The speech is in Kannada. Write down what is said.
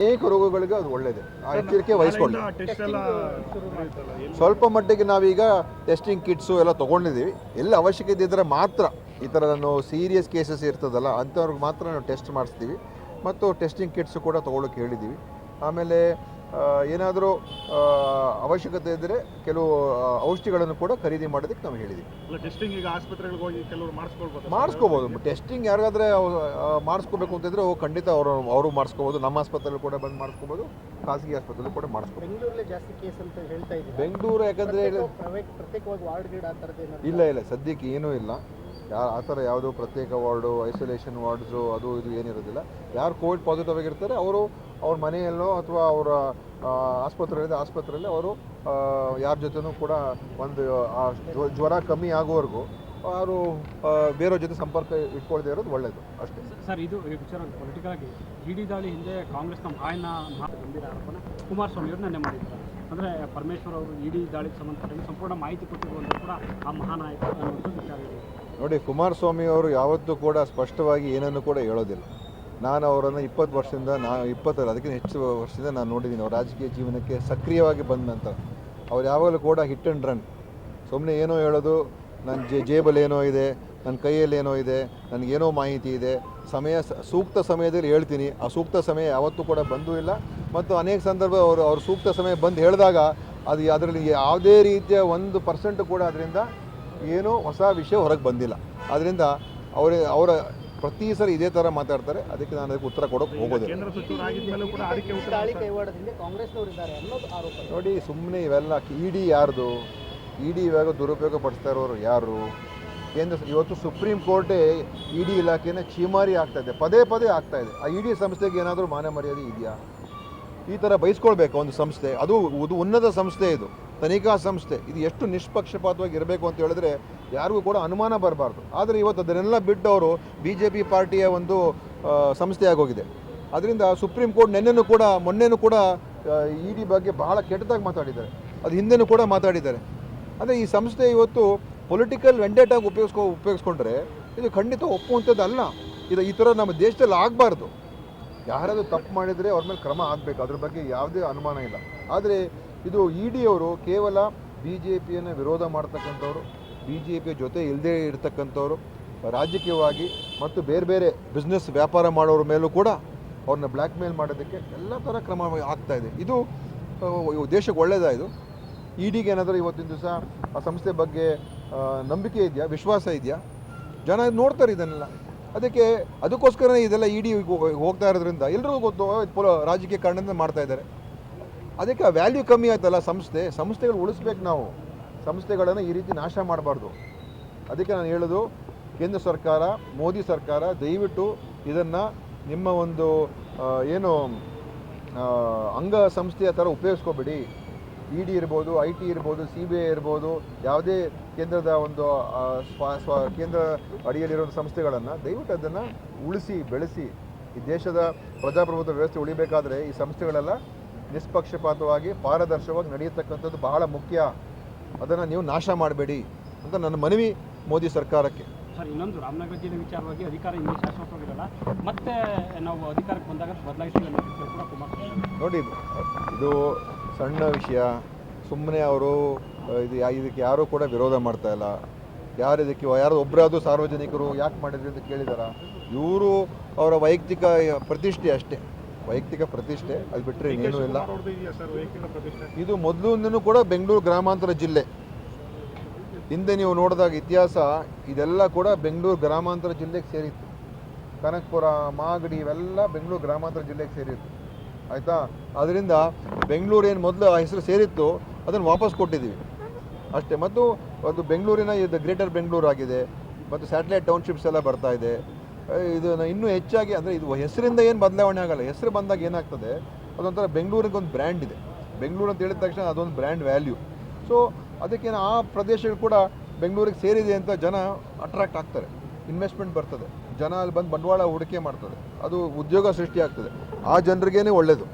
ಅನೇಕ ರೋಗಗಳಿಗೆ ಅದು ಒಳ್ಳೆಯದು ಆ ಎಚ್ಚರಿಕೆ ವಹಿಸ್ಕೊಳ್ಳಿ. ಎಲ್ಲಿ- ಸ್ವಲ್ಪ ಮಟ್ಟಿಗೆ ನಾವೀಗ ಟೆಸ್ಟಿಂಗ್ ಕಿಟ್ಸು ಎಲ್ಲ ತೊಗೊಂಡಿದ್ದೀವಿ. ಎಲ್ಲಿ ಅವಶ್ಯಕತೆ ಇದ್ದರೆ ಮಾತ್ರ ಈ ಥರ ನಾನು ಸೀರಿಯಸ್ ಕೇಸಸ್ ಇರ್ತದಲ್ಲ ಅಂಥವ್ರಿಗೆ ಮಾತ್ರ ನಾವು ಟೆಸ್ಟ್ ಮಾಡಿಸ್ತೀವಿ. ಮತ್ತು ಟೆಸ್ಟಿಂಗ್ ಕಿಟ್ಸು ಕೂಡ ತೊಗೊಳಕ್ಕೆ ಹೇಳಿದ್ದೀವಿ. ಆಮೇಲೆ ಏನಾದರೂ ಅವಶ್ಯಕತೆ ಇದ್ದರೆ ಕೆಲವು ಔಷಧಿಗಳನ್ನು ಕೂಡ ಖರೀದಿ ಮಾಡೋದಕ್ಕೆ ನಾವು ಹೇಳಿದ್ದೀವಿ ಅಲ್ಲ ಟೆಸ್ಟಿಂಗ್ ಈಗ ಆಸ್ಪತ್ರೆಗಳಿಗೆ ಹೋಗಿ ಕೆಲವರು ಮಾಡಿಸ್ಕೊಳ್ಬೋದು ಮಾಡಿಸ್ಕೋಬೋದು. ಟೆಸ್ಟಿಂಗ್ ಯಾರಿಗಾದ್ರೆ ಮಾಡಿಸ್ಕೋಬೇಕು ಅಂತಿದ್ರೆ ಅವು ಖಂಡಿತ ಅವರು ಅವರು ಮಾಡಿಸ್ಕೋಬೋದು. ನಮ್ಮ ಆಸ್ಪತ್ರೆಯಲ್ಲಿ ಕೂಡ ಬಂದು ಮಾಡಿಸ್ಕೋಬೋದು. ಖಾಸಗಿ ಆಸ್ಪತ್ರೆಯಲ್ಲಿ ಕೂಡ ಮಾಡಿಸ್ಕೋಬೋದು. ಬೆಂಗಳೂರಲ್ಲಿ ಜಾಸ್ತಿ ಕೇಸ್ ಅಂತ ಹೇಳ್ತಾ ಇದ್ದೀವಿ ಬೆಂಗಳೂರು ಯಾಕಂದರೆ ಪ್ರತ್ಯೇಕವಾಗಿ ವಾರ್ಡ್ ಗೀಡ್ ಆ ಥರದ್ದು ಇಲ್ಲ ಇಲ್ಲ. ಸದ್ಯಕ್ಕೆ ಏನೂ ಇಲ್ಲ. ಯಾ ಆ ಥರ ಯಾವುದೋ ಪ್ರತ್ಯೇಕ ವಾರ್ಡು ಐಸೋಲೇಷನ್ ವಾರ್ಡ್ಸು ಅದು ಇದು ಏನಿರೋದಿಲ್ಲ. ಯಾರು ಕೋವಿಡ್ ಪಾಸಿಟಿವ್ ಆಗಿರ್ತಾರೆ ಅವರು ಅವ್ರ ಮನೆಯಲ್ಲೋ ಅಥವಾ ಅವರ ಆಸ್ಪತ್ರೆಯಲ್ಲಿ ಆಸ್ಪತ್ರೆಯಲ್ಲಿ ಅವರು ಯಾರ ಜೊತೆನೂ ಕೂಡ ಒಂದು ಆ ಜ್ವರ ಕಮ್ಮಿ ಆಗೋವರೆಗೂ ಅವರು ಬೇರೆಯವ್ರ ಜೊತೆ ಸಂಪರ್ಕ ಇಟ್ಕೊಳ್ದೇ ಇರೋದು ಒಳ್ಳೆಯದು ಅಷ್ಟೇ. ಸರ್ ಇದು ವಿಚಾರ ಪೊಲಿಟಿಕಲ್ ಆಗಿ ಇಡಿ ದಾಳಿ ಹಿಂದೆ ಕಾಂಗ್ರೆಸ್ನ ಮಾಯನ ಮಾತು ಗಂಭೀರ ಆರೋಪನ ಕುಮಾರಸ್ವಾಮಿ ಅವರು ನೆನ್ನೆ ಮಾಡಿದ್ದಾರೆ. ಅಂದರೆ ಪರಮೇಶ್ವರ್ ಅವರು ಇಡಿ ದಾಳಿಗೆ ಸಂಬಂಧಪಟ್ಟಂಗೆ ಸಂಪೂರ್ಣ ಮಾಹಿತಿ ಕೊಟ್ಟಿರುವಂಥ ಕೂಡ ಆ ಮಹಾನಾಯಕ ಅನ್ನುವಂಥ ವಿಚಾರ ಇದೆ. ನೋಡಿ ಕುಮಾರಸ್ವಾಮಿ ಅವರು ಯಾವತ್ತೂ ಕೂಡ ಸ್ಪಷ್ಟವಾಗಿ ಏನನ್ನು ಕೂಡ ಹೇಳೋದಿಲ್ಲ. ನಾನು ಅವರನ್ನು ಇಪ್ಪತ್ತು ವರ್ಷದಿಂದ ನಾ ಇಪ್ಪತ್ತರ ಅದಕ್ಕಿಂತ ಹೆಚ್ಚು ವರ್ಷದಿಂದ ನಾನು ನೋಡಿದ್ದೀನಿ. ಅವ್ರ ರಾಜಕೀಯ ಜೀವನಕ್ಕೆ ಸಕ್ರಿಯವಾಗಿ ಬಂದ ನಂತರ. ಅವ್ರು ಯಾವಾಗಲೂ ಕೂಡ ಹಿಟ್ ಆ್ಯಂಡ್ ರನ್ ಸುಮ್ಮನೆ ಏನೋ ಹೇಳೋದು ನನ್ನ ಜೇ, ಜೇಬಲ್ಲಿ ಏನೋ ಇದೆ ನನ್ನ ಕೈಯಲ್ಲಿ ಏನೋ ಇದೆ ನನಗೇನೋ ಮಾಹಿತಿ ಇದೆ. ಸಮಯ ಸೂಕ್ತ ಸಮಯದಲ್ಲಿ ಹೇಳ್ತೀನಿ. ಆ ಸೂಕ್ತ ಸಮಯ ಯಾವತ್ತೂ ಕೂಡ ಬಂದೂ ಇಲ್ಲ. ಮತ್ತು ಅನೇಕ ಸಂದರ್ಭ ಅವರು, ಅವ್ರ ಸೂಕ್ತ ಸಮಯ ಬಂದು ಹೇಳಿದಾಗ ಅದು ಅದರಲ್ಲಿ ಯಾವುದೇ ರೀತಿಯ ಒಂದು ಪರ್ಸೆಂಟ್ ಕೂಡ ಅದರಿಂದ ಏನೂ ಹೊಸ ವಿಷಯ ಹೊರಗೆ ಬಂದಿಲ್ಲ. ಆದ್ದರಿಂದ ಅವರೇ, ಅವರ ಪ್ರತಿ ಸರಿ ಇದೇ ಥರ ಮಾತಾಡ್ತಾರೆ. ಅದಕ್ಕೆ ನಾನು ಅದಕ್ಕೆ ಉತ್ತರ ಕೊಡೋಕೆ ಹೋಗೋದಿಲ್ಲ. ನೋಡಿ ಸುಮ್ಮನೆ ಇವೆಲ್ಲ ಇಡಿ ಯಾರ್ದು? ಇಡಿ ಇವಾಗ ದುರುಪಯೋಗ ಪಡಿಸ್ತಾ ಇರೋರು ಯಾರು? ಕೇಂದ್ರ ಇವತ್ತು ಸುಪ್ರೀಂ ಕೋರ್ಟೇ ಇಡಿ ಇಲಾಖೆನ ಚೀಮಾರಿ ಆಗ್ತಾ ಇದೆ. ಪದೇ ಪದೇ ಆಗ್ತಾ ಇದೆ. ಆ ಇಡಿ ಸಂಸ್ಥೆಗೆ ಏನಾದರೂ ಮಾನ ಮರ್ಯಾದೆ ಇದೆಯಾ? ಈ ಥರ ಬಯಸ್ಕೊಳ್ಬೇಕು ಒಂದು ಸಂಸ್ಥೆ. ಅದು ಉನ್ನತ ಸಂಸ್ಥೆ ಇದು. ತನಿಖಾ ಸಂಸ್ಥೆ. ಇದು ಎಷ್ಟು ನಿಷ್ಪಕ್ಷಪಾತವಾಗಿ ಇರಬೇಕು ಅಂತ ಹೇಳಿದ್ರೆ ಯಾರಿಗೂ ಕೂಡ ಅನುಮಾನ ಬರಬಾರ್ದು. ಆದರೆ ಇವತ್ತು ಅದನ್ನೆಲ್ಲ ಬಿಟ್ಟು ಅವರು ಬಿ ಜೆ ಪಿ ಪಾರ್ಟಿಯ ಒಂದು ಸಂಸ್ಥೆಯಾಗೋಗಿದೆ. ಸಂಸ್ಥೆ ಅದರಿಂದ ಸುಪ್ರೀಂ ಕೋರ್ಟ್ ನಿನ್ನೆನೂ ಕೂಡ, ಮೊನ್ನೆನೂ ಕೂಡ ಇ ಡಿ ಬಗ್ಗೆ ಬಹಳ ಕೆಟ್ಟದಾಗಿ ಮಾತಾಡಿದ್ದಾರೆ. ಅದು ಹಿಂದೆನೂ ಕೂಡ ಮಾತಾಡಿದ್ದಾರೆ. ಅಂದರೆ ಈ ಸಂಸ್ಥೆ ಇವತ್ತು ಪೊಲಿಟಿಕಲ್ ವೆಂಡೇಟಾಗಿ ಉಪಯೋಗಿಸ್ಕೊ, ಉಪಯೋಗಿಸ್ಕೊಂಡ್ರೆ ಇದು ಖಂಡಿತ ಒಪ್ಪುವಂಥದ್ದು ಅಲ್ಲ. ಇದು ಈ ಥರ ನಮ್ಮ ದೇಶದಲ್ಲಿ ಆಗಬಾರ್ದು. ಯಾರಾದರೂ ತಪ್ಪು ಮಾಡಿದರೆ ಅವ್ರ ಮೇಲೆ ಕ್ರಮ ಆಗಬೇಕು. ಅದ್ರ ಬಗ್ಗೆ ಯಾವುದೇ ಅನುಮಾನ ಇಲ್ಲ. ಆದರೆ ಇದು ಇ ಡಿ ಅವರು ಕೇವಲ ಬಿ ಜೆ ಪಿಯನ್ನು ವಿರೋಧ ಮಾಡ್ತಕ್ಕಂಥವ್ರು ಬಿ ಜೆ ಪಿಯ ಜೊತೆ ಇಲ್ಲದೇ ಇರತಕ್ಕಂಥವ್ರು, ರಾಜಕೀಯವಾಗಿ ಮತ್ತು ಬೇರೆ ಬೇರೆ ಬಿಸ್ನೆಸ್ ವ್ಯಾಪಾರ ಮಾಡೋರ ಮೇಲೂ ಕೂಡ ಅವ್ರನ್ನ ಬ್ಲ್ಯಾಕ್ ಮೇಲ್ ಮಾಡೋದಕ್ಕೆ ಎಲ್ಲ ಥರ ಕ್ರಮ ಆಗ್ತಾ ಇದೆ. ಇದು ದೇಶಕ್ಕೆ ಒಳ್ಳೆಯದಾ ಇದು? ಇ ಡಿಗೆ ಏನಾದರೂ ಇವತ್ತಿನ ದಿವಸ ಆ ಸಂಸ್ಥೆ ಬಗ್ಗೆ ನಂಬಿಕೆ ಇದೆಯಾ? ವಿಶ್ವಾಸ ಇದೆಯಾ? ಜನ ನೋಡ್ತಾರೆ ಇದನ್ನೆಲ್ಲ. ಅದಕ್ಕೆ ಅದಕ್ಕೋಸ್ಕರನೇ ಇದೆಲ್ಲ ಇಡಿ ಹೋಗ್ತಾ ಇರೋದ್ರಿಂದ ಎಲ್ರಿಗೂ ಗೊತ್ತು ರಾಜಕೀಯ ಕಾರಣದಿಂದ ಮಾಡ್ತಾ ಇದ್ದಾರೆ. ಅದಕ್ಕೆ ವ್ಯಾಲ್ಯೂ ಕಮ್ಮಿ ಆಯ್ತಲ್ಲ ಸಂಸ್ಥೆ? ಸಂಸ್ಥೆಗಳು ಉಳಿಸ್ಬೇಕು ನಾವು. ಸಂಸ್ಥೆಗಳನ್ನು ಈ ರೀತಿ ನಾಶ ಮಾಡಬಾರ್ದು. ಅದಕ್ಕೆ ನಾನು ಹೇಳೋದು, ಕೇಂದ್ರ ಸರ್ಕಾರ, ಮೋದಿ ಸರ್ಕಾರ ದಯವಿಟ್ಟು ಇದನ್ನು ನಿಮ್ಮ ಒಂದು ಏನು ಅಂಗ ಸಂಸ್ಥೆಯ ಥರ ಉಪಯೋಗಿಸ್ಕೋಬೇಡಿ. ಇ ಡಿ ಇರ್ಬೋದು, ಐ ಟಿ ಇರ್ಬೋದು, ಸಿ ಬಿ ಐ ಇರ್ಬೋದು, ಯಾವುದೇ ಕೇಂದ್ರದ ಒಂದು ಸ್ವ ಸ್ವ, ಕೇಂದ್ರ ಅಡಿಯಲ್ಲಿರೋ ಸಂಸ್ಥೆಗಳನ್ನು ದಯವಿಟ್ಟು ಅದನ್ನು ಉಳಿಸಿ, ಬೆಳೆಸಿ. ಈ ದೇಶದ ಪ್ರಜಾಪ್ರಭುತ್ವ ವ್ಯವಸ್ಥೆ ಉಳಿಬೇಕಾದ್ರೆ ಈ ಸಂಸ್ಥೆಗಳೆಲ್ಲ ನಿಷ್ಪಕ್ಷಪಾತವಾಗಿ, ಪಾರದರ್ಶಕವಾಗಿ ನಡೆಯತಕ್ಕಂಥದ್ದು ಬಹಳ ಮುಖ್ಯ. ಅದನ್ನು ನೀವು ನಾಶ ಮಾಡಬೇಡಿ ಅಂತ ನನ್ನ ಮನವಿ ಮೋದಿ ಸರ್ಕಾರಕ್ಕೆ. ಸರ್ ಇನ್ನೊಂದು ರಾಮನಗರ ಜಿಲ್ಲೆ ವಿಚಾರವಾಗಿ ಅಧಿಕಾರ ಇನ್ನೂ ಶಾಶ್ವತವಾಗಿರಲ್ಲ. ಮತ್ತೆ ನಾವು ಅಧಿಕಾರಕ್ಕೆ ಬಂದಾಗ ಬದಲಾಯಿಸಿಲ್ಲ ನೋಡಿ ಇದು ಸಣ್ಣ ವಿಷಯ. ಸುಮ್ಮನೆ ಅವರು ಇದು ಇದಕ್ಕೆ ಯಾರೂ ಕೂಡ ವಿರೋಧ ಮಾಡ್ತಾ ಇಲ್ಲ. ಯಾರು ಇದಕ್ಕೆ ಯಾರು ಒಬ್ಬರಾದ್ರು ಸಾರ್ವಜನಿಕರು ಯಾಕೆ ಮಾಡಿದ್ರಿ ಅಂತ ಕೇಳಿದಾರ? ಇವರು ಅವರ ವೈಯಕ್ತಿಕ ಪ್ರತಿಷ್ಠೆ ಅಷ್ಟೇ. ವೈಯಕ್ತಿಕ ಪ್ರತಿಷ್ಠೆ ಅದು ಬಿಟ್ಟರೆ ಇನ್ನೇನೂ ಇಲ್ಲ. ಇದು ಮೊದಲಿಂದನೂ ಕೂಡ ಬೆಂಗಳೂರು ಗ್ರಾಮಾಂತರ ಜಿಲ್ಲೆ. ಹಿಂದೆ ನೀವು ನೋಡಿದಾಗ ಇತಿಹಾಸ ಇದೆಲ್ಲ ಕೂಡ ಬೆಂಗಳೂರು ಗ್ರಾಮಾಂತರ ಜಿಲ್ಲೆಗೆ ಸೇರಿತ್ತು. ಕನಕಪುರ ಮಾಗಡಿ ಇವೆಲ್ಲ ಬೆಂಗಳೂರು ಗ್ರಾಮಾಂತರ ಜಿಲ್ಲೆಗೆ ಸೇರಿತ್ತು. ಆಯಿತಾ? ಅದರಿಂದ ಬೆಂಗಳೂರು ಏನು ಮೊದಲು ಆ ಹೆಸರು ಸೇರಿತ್ತು ಅದನ್ನು ವಾಪಸ್ ಕೊಟ್ಟಿದ್ದೀವಿ. ಅಷ್ಟೇ. ಮತ್ತು ಅದು ಬೆಂಗಳೂರಿನ ಇದು ಗ್ರೇಟರ್ ಬೆಂಗಳೂರು ಆಗಿದೆ. ಮತ್ತು ಸ್ಯಾಟಲೈಟ್ ಟೌನ್ಶಿಪ್ಸ್ ಎಲ್ಲ ಬರ್ತಾ ಇದೆ. ಆ, ಇದು ಇನ್ನೂ ಹೆಚ್ಚಾಗಿ ಅಂದರೆ ಇದು ಹೆಸರಿಂದ ಏನು ಬದಲಾವಣೆ ಆಗಲ್ಲ. ಹೆಸರು ಬಂದಾಗ ಏನಾಗ್ತದೆ? ಅದೊಂಥರ ಬೆಂಗಳೂರಿಗೆ ಒಂದು ಬ್ರ್ಯಾಂಡ್ ಇದೆ. ಬೆಂಗಳೂರು ಅಂತ ಹೇಳಿದ ತಕ್ಷಣ ಅದೊಂದು ಬ್ರ್ಯಾಂಡ್ ವ್ಯಾಲ್ಯೂ ಸೊ ಅದಕ್ಕೇನು ಆ ಪ್ರದೇಶಗಳು ಕೂಡ ಬೆಂಗಳೂರಿಗೆ ಸೇರಿದೆ ಅಂತ ಜನ ಅಟ್ರಾಕ್ಟ್ ಆಗ್ತಾರೆ. ಇನ್ವೆಸ್ಟ್ಮೆಂಟ್ ಬರ್ತದೆ. ಜನ ಅಲ್ಲಿ ಬಂದು ಬಂಡವಾಳ ಹೂಡಿಕೆ ಮಾಡ್ತದೆ. ಅದು ಉದ್ಯೋಗ ಸೃಷ್ಟಿ ಆಗ್ತದೆ. ಆ ಜನರಿಗೇನೆ ಒಳ್ಳೆಯದು